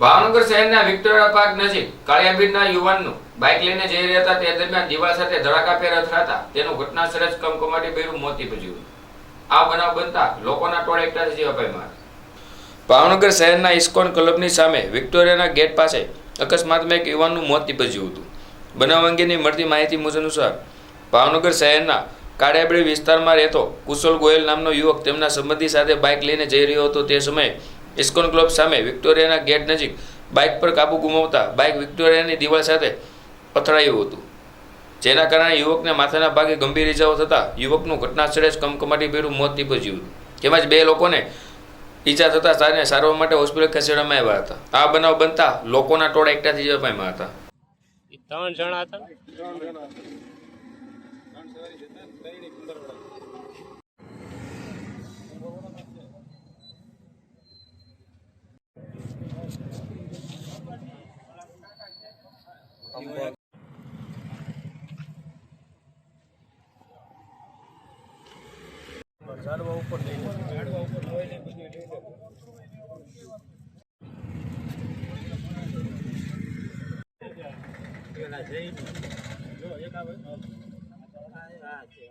ભાવનગર શહેરના Victoria park નજીક કાળિયાબીડના યુવાનનું બાઇક લઈને જઈ રહ્યા હતા. તે દરમિયાન દિવાલ સાથે ધડાકાભેર અથડાતા તેનું ઘટના સ્થળે જ કમકમાટી બેરું મોત નીપજ્યું આ બનાવ બનતા લોકોના ટોળે એકઠા થઈ પામ્યા ભાવનગર શહેરના ઇસ્કોન ક્લબની સામે વિક્ટોરિયાના ગેટ પાસે અકસ્માતમાં એક યુવાનનું મોત નીપજ્યું હતું. બનાવ અંગેની મળતી માહિતી મુજબ અનુસાર ભાવનગર શહેરના કાળિયાબીડ વિસ્તારમાં રહેતો કુશલ ગોયલ નામનો યુવક તેમના સંબંધી સાથે બાઇક લઈને જઈ રહ્યો હતો. તે સમયે ઇસ્કોન ક્લબ સામે વિક્ટોરિયાના ગેટ નજીક બાઇક પર કાબુ ગુમાવતા બાઇક વિક્ટોરિયાની દિવાલ સાથે અથડાયું હતું જેના કારણે યુવકને માથાના ભાગે ગંભીર ઇજાઓ થતાં યુવકનું ઘટના સ્થળે જ કમકમાટી ભેરું મોત નીપજ્યું હતું તેમજ બે લોકોને ઈજા થતાં સારને સારવાર માટે હોસ્પિટલ ખસેડવામાં આવ્યા હતા આ બનાવ બનતા લોકોના ટોળા એકઠા થઈ જવા પામ્યા હતા ત્રણ જણા હતા ઝાડવા ઉપર ઝાડવા ઉપર લોહી પેલા જઈ જો એક આવે હા છે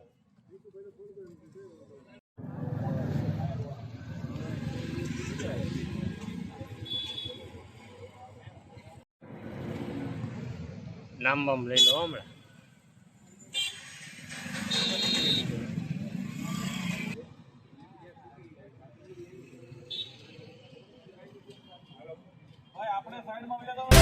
નામ બામ લઈ લો હમણાં. આપણે સાઈડમાં